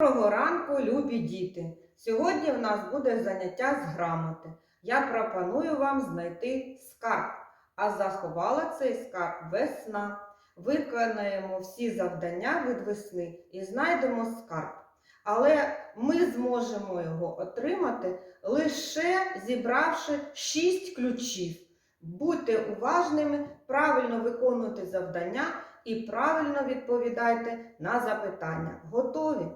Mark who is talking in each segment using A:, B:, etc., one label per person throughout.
A: Доброго ранку, любі діти! Сьогодні в нас буде заняття з грамоти. Я пропоную вам знайти скарб, а заховала цей скарб весна. Виконаємо всі завдання від весни і знайдемо скарб. Але ми зможемо його отримати лише зібравши 6 ключів. Будьте уважними, правильно виконуйте завдання і правильно відповідайте на запитання. Готові?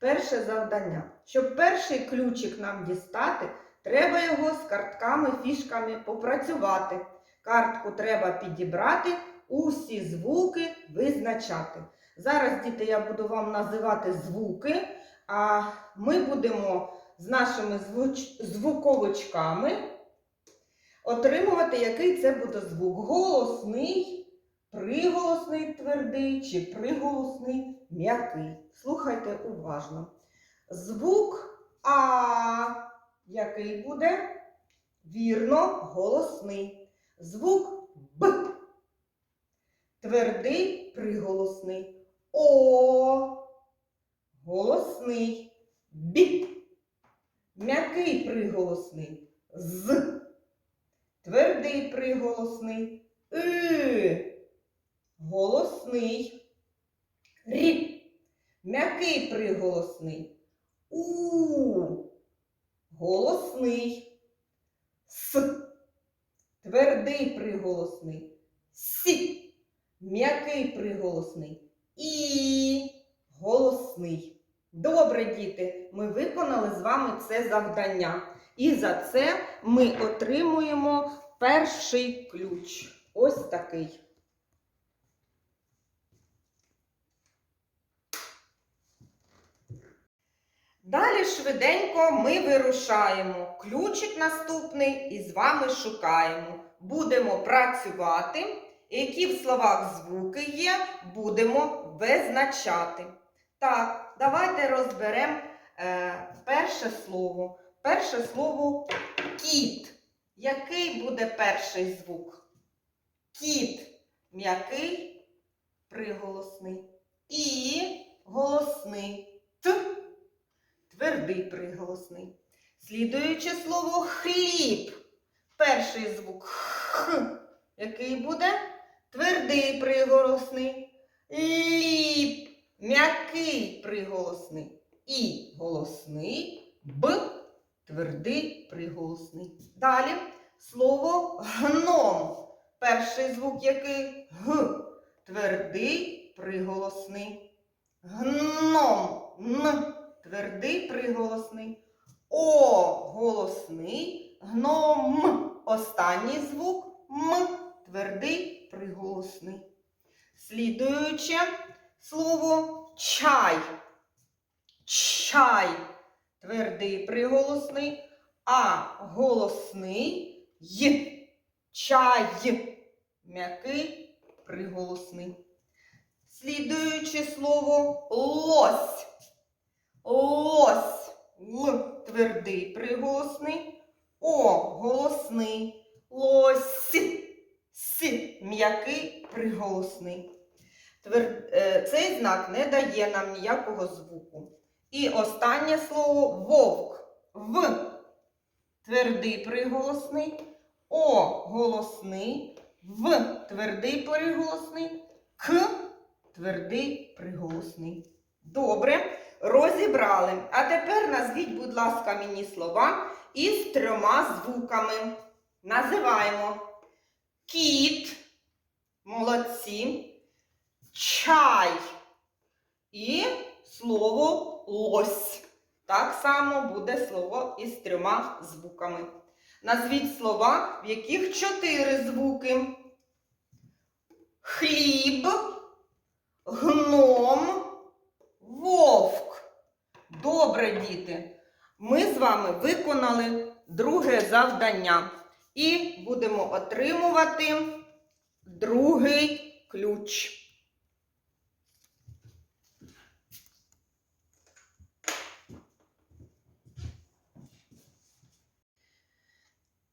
A: Перше завдання. Щоб перший ключик нам дістати, треба його з картками, фішками попрацювати. Картку треба підібрати, усі звуки визначати. Зараз, діти, я буду вам називати звуки, а ми будемо з нашими звуч... звуковичками отримувати, який це буде звук. Голосний, приголосний твердий чи приголосний м'який. Слухайте уважно. Звук А, який буде? Вірно, голосний. Звук Б. Твердий приголосний. О. Голосний. Б. М'який приголосний. З. Твердий приголосний. И. Голосний. Рі. М'який приголосний. У. Голосний. С. Твердий приголосний. Сі. М'який приголосний. І. Голосний. Добре, діти, ми виконали з вами це завдання. І за це ми отримуємо перший ключ. Ось такий. Далі швиденько ми вирушаємо. Ключик наступний і з вами шукаємо. Будемо працювати. Які в словах звуки є, будемо визначати. Так, давайте розберемо е, перше слово. Перше слово кіт. Який буде перший звук? Кіт. М'який, приголосний. І голосний. Т. Твердий приголосний. Слідуюче слово хліб. Перший звук х. Який буде? Твердий приголосний. Ліп. М'який приголосний. І голосний. Б. Твердий приголосний. Далі слово гном. Перший звук який? Г. Твердий приголосний. Гном. Н. Твердий приголосний. О. Голосний. Гном. Останній звук М. Твердий приголосний. Слідуюче слово чай. Чай. Твердий приголосний. А голосний й. Чай. М'який приголосний. Слідуюче слово лось. Лось. Л. Твердий приголосний. О. Голосний. Лось. С. М'який приголосний. Е, Цей знак не дає нам ніякого звуку. І останнє слово вовк. В. Твердий приголосний. О. Голосний. В. Твердий приголосний. К. Твердий приголосний. Добре. Розібрали. А тепер назвіть, будь ласка, мені слова із трьома звуками. Називаємо кіт. Молодці. Чай. І слово лось. Так само буде слово із трьома звуками. Назвіть слова, в яких чотири звуки. Хліб, гном. Добре, діти. Ми з вами виконали друге завдання і будемо отримувати другий ключ.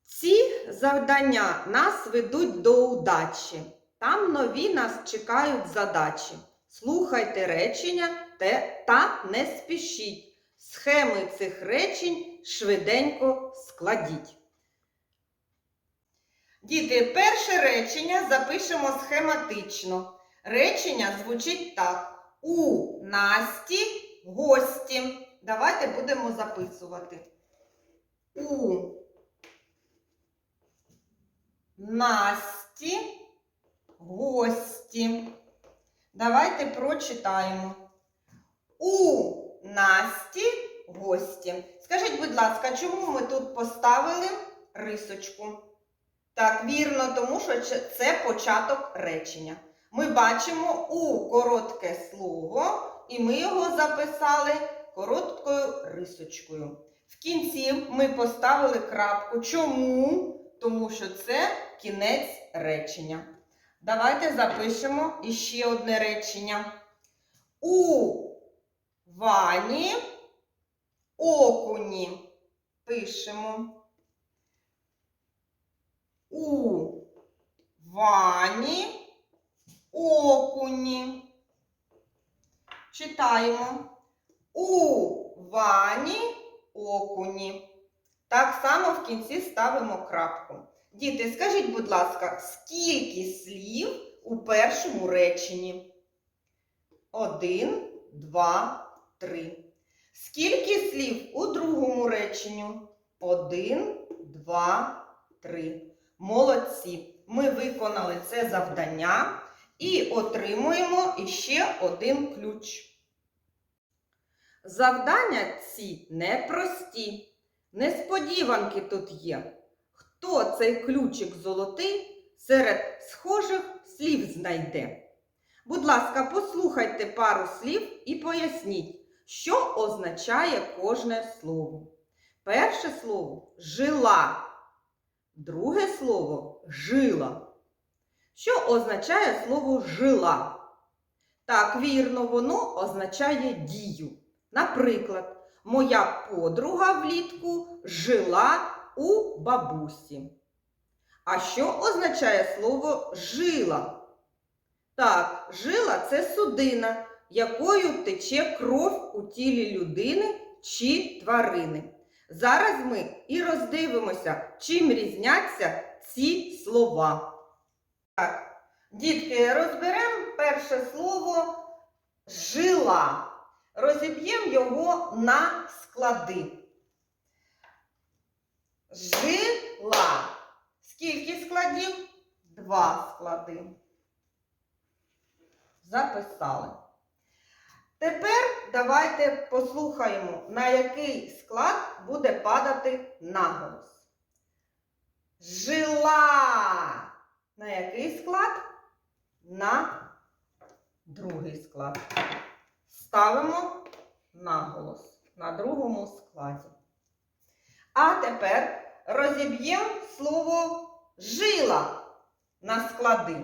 A: Ці завдання нас ведуть до удачі. Там нові нас чекають задачі. Слухайте речення те- та не спішіть. Схеми цих речень швиденько складіть. Діти, перше речення запишемо схематично. Речення звучить так. У Насті гості. Давайте будемо записувати. У Насті гості. Давайте прочитаємо. У Насті гості. Скажіть, будь ласка, чому ми тут поставили рисочку? Так, вірно, тому що це- початок речення. Ми бачимо у коротке слово, і ми його записали короткою рисочкою. В кінці ми поставили крапку. Чому? Тому що це кінець речення. Давайте запишемо іще одне речення. У вані окуні. Пишемо. У вані окуні. Читаємо. У вані окуні. Так само в кінці ставимо крапку. Діти, скажіть, будь ласка, скільки слів у першому реченні? Один, два, три. Скільки слів у другому реченню? Один, два, три. Молодці. Ми виконали це завдання і отримуємо іще один ключ. Завдання ці непрості. Несподіванки тут є. Хто цей ключик золотий серед схожих слів знайде? Будь ласка, послухайте пару слів і поясніть, що означає кожне слово. Перше слово жила. Друге слово жила. Що означає слово жила? Так, вірно, воно означає дію. Наприклад, моя подруга влітку жила у бабусі. А що означає слово жила? Так, жила це судина, якою тече кров у тілі людини чи тварини. Зараз ми і роздивимося, чим різняться ці слова. Так, дітки, розберемо перше слово жила. Розіб'ємо його на склади. Жила. Скільки складів? Два склади. Записали. Тепер давайте послухаємо, на який склад буде падати наголос. Жила. На який склад? На другий склад. Ставимо наголос на другому складі. А тепер розіб'ємо слово жила на склади.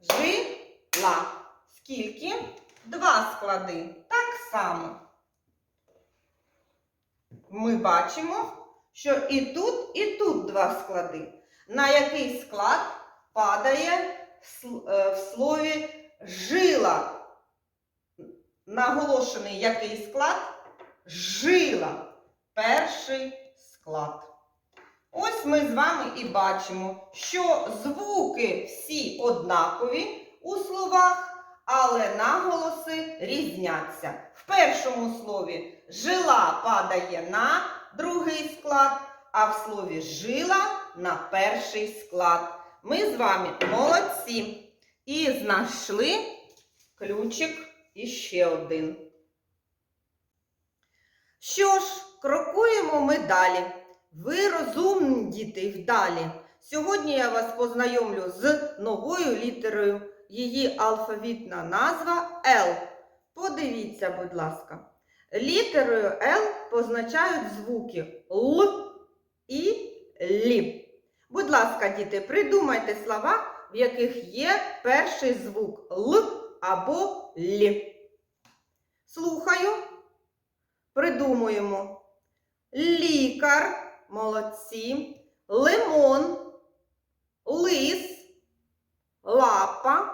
A: Жила. Скільки? Два склади. Так само. Ми бачимо, що і тут, і тут два склади. На який склад падає е, в слові жила? Наголошений який склад? Жила. Перший склад. Ось ми з вами і бачимо, що звуки всі однакові у словах, але наголоси різняться. В першому слові жила падає на другий склад, а в слові жила на перший склад. Ми з вами молодці. І знайшли ключик іще один. Що ж, крокуємо ми далі. Ви розумні діти вдалі. Сьогодні я вас познайомлю з новою літерою. Її алфавітна назва Л. Подивіться, будь ласка. Літерою Л позначають звуки Л і Лі. Будь ласка, діти, придумайте слова, в яких є перший звук Л або Лі. Слухаю. Придумуємо. Лікар, молодці, лимон, лис, лапа,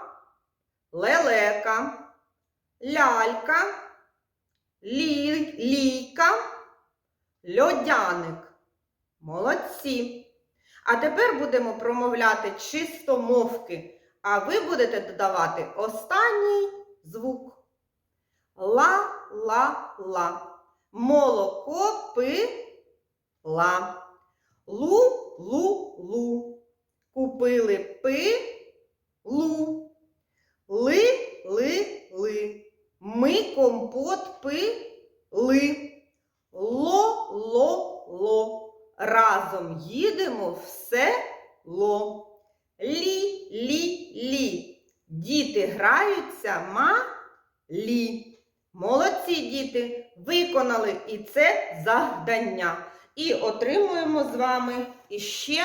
A: лелека, лялька, лі, лійка, льодяник. Молодці. А тепер будемо промовляти чистомовки, а ви будете додавати останній звук. Ла-ла-ла. Молоко пила. Лу-лу-лу. Купили пилу. Ли-ли-ли. Ми компот пили. Ло-ло-ло. Разом їдемо в село. Лі-лі-лі. Діти граються малі. Молодці діти, виконали і це завдання. І отримуємо з вами іще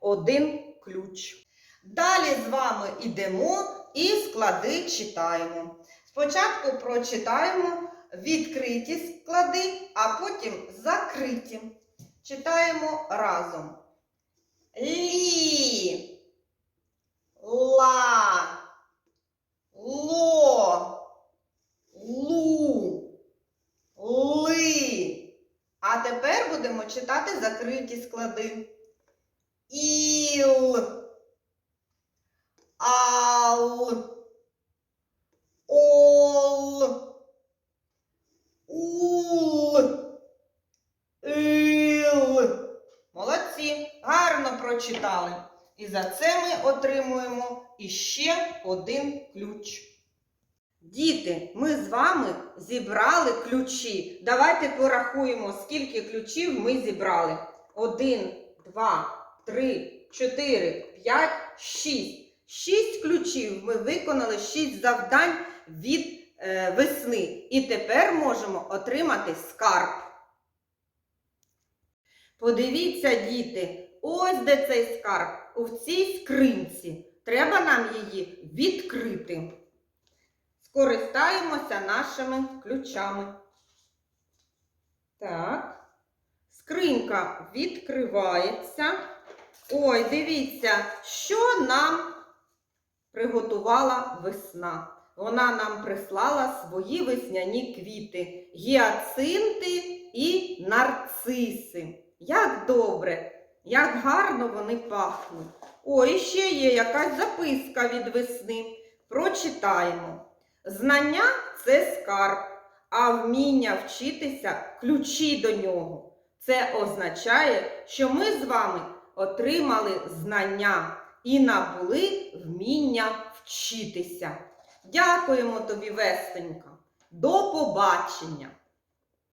A: один ключ. Далі з вами йдемо і склади читаємо. Спочатку прочитаємо відкриті склади, а потім закриті. Читаємо разом. Лі, ла, ло, лу, ли. А тепер будемо читати закриті склади. Іл, ал, ол, ул, ил. Молодці, гарно прочитали. І за це ми отримуємо іще один ключ. Діти, ми з вами зібрали ключі. Давайте порахуємо, скільки ключів ми зібрали. Один, два, три, чотири, п'ять, шість. Шість ключів ми виконали, шість завдань від е, весни. І тепер можемо отримати скарб. Подивіться, діти, ось де цей скарб, у цій скринці. Треба нам її відкрити. Скористаємося нашими ключами. Так. Скринька відкривається. Ой, дивіться, що нам приготувала весна. Вона нам прислала свої весняні квіти, гіацинти і нарциси. Як добре, як гарно вони пахнуть. Ой, ще є якась записка від весни. Прочитаємо. Знання це скарб, а вміння вчитися ключі до нього. Це означає, що ми з вами отримали знання і набули вміння вчитися. Дякуємо тобі, Вестенька. До побачення!